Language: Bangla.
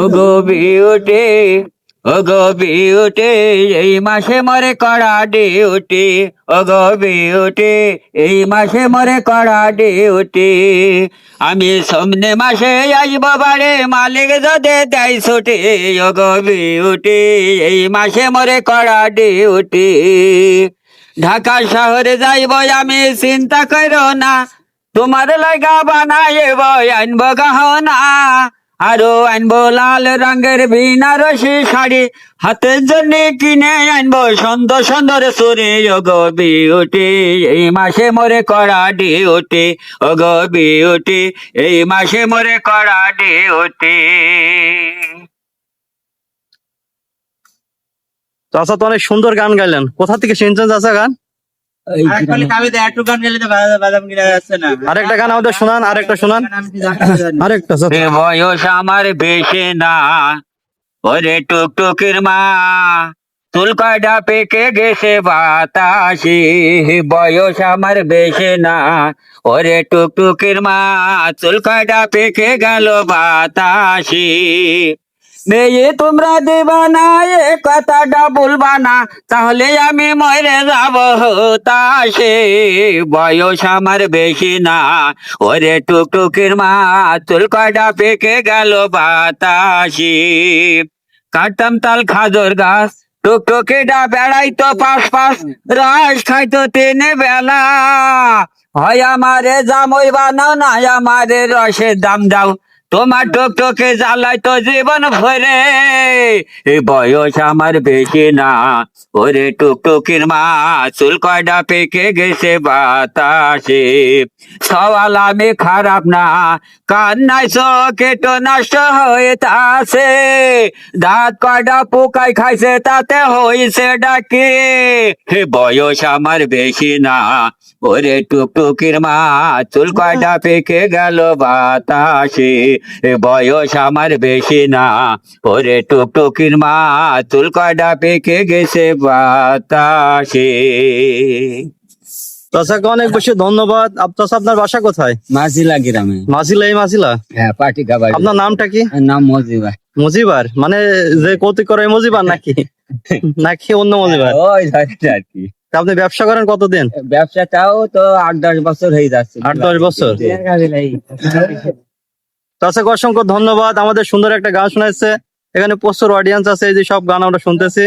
ও গো বিউটি ও গো বিউটি, এই মাসে মরে কড়া ডিউটি। ও গো বিউটি, এই মাসে মরে কড়া ডিউটি। আমি সামনে মাসে আসব বাড়ি, মালিক যদি দেয় ছুটি। ও গো বিউটি, এই মাসে মরে কড়া ডিউটি। ঢাকা শহরে যাইব আমি, চিন্তা করো না। তোমার লাগা বানাইব, আনব গহনা। আরও আনব লাল রঙের বিনারসি শাড়ি। হাতের জন্য কিনে আনব সুন্দর সুন্দর সুরে গো বিউটি, এই মাসে মরে কড়া ডিউটি ও বিউটি, এই মাসে মরে কড়া ডিউটি। চাচা তো অনেক সুন্দর গান গাইলেন। কোথা থেকে শুনছেন চাচা গান? আরেকটা গান আমাদের শোনান আরেকটা শোনান। আরেকটা বয়স আমার বেশি না ওরে টুকটুকির মা চুল কয়টা পেকে গেছে বাতাসি বয়স আমার বেশি না ওরে টুকটুকির মা চুল কয়টা পেকে গেল বাতাসি। মেয়ে তোমরা দেবা না এ কথাটা বলবা না তাহলে আমি মরে যাব হতাশে বয়স আমার বেশি না। ওরে টুকটুকির মা, চুল কয়টা পেকে গেল বাতাসি। কাটতাম তাল খাজর গাছ টুকটুকিটা বেড়াইতো পাশ পাশ রস খাইতো তিন বেলা। হয় আমারে জামই বানাও না আমারে রসের দাম দাও। তোমার টুকটুকে জ্বালাই তো জীবন ভরে। বয়স আমার বেশি না। ওরে টুকটুকির মা, চুল কয়টা পেকে গেছে বাতাসে। সওয়াল আমি খারাপ না, কান্নায় চোখে তো নষ্ট হয়ে আছে। দাঁত কয়টা পোকাই খাইছে তাতে হয়েছে ডাকে। বয়স আমার বেশি না। ওরে টুকটুকির মা, চুল কয়টা পেকে গেল বাতাসে। বয়স আমার বেশি না। ওরে টুকটুকির মা চুল কয়টা পেকে গেছে বাতাসে। অনেক বেশি ধন্যবাদ। আপ- আপনার বাসা কোথায়? মাঝিলা গ্রামে। এই হ্যাঁ পাটি আপনার নামটা কি? নাম মজিবা মজিবার? মানে যে কৌতুক করে ওই মজিবার নাকি? নাকি অন্য মজিবার? ওই ধরনের আর কি। আপনি ব্যবসা করেন কতদিন? ব্যবসাটাও তো আট দশ বছর হয়ে যাচ্ছে। আট দশ বছর? চাচাকে অসংখ্য ধন্যবাদ। আমাদের সুন্দর একটা গান শোনাচ্ছে এখানে প্রচুর অডিয়েন্স আছে, এই যে সব গান আমরা শুনতেছি।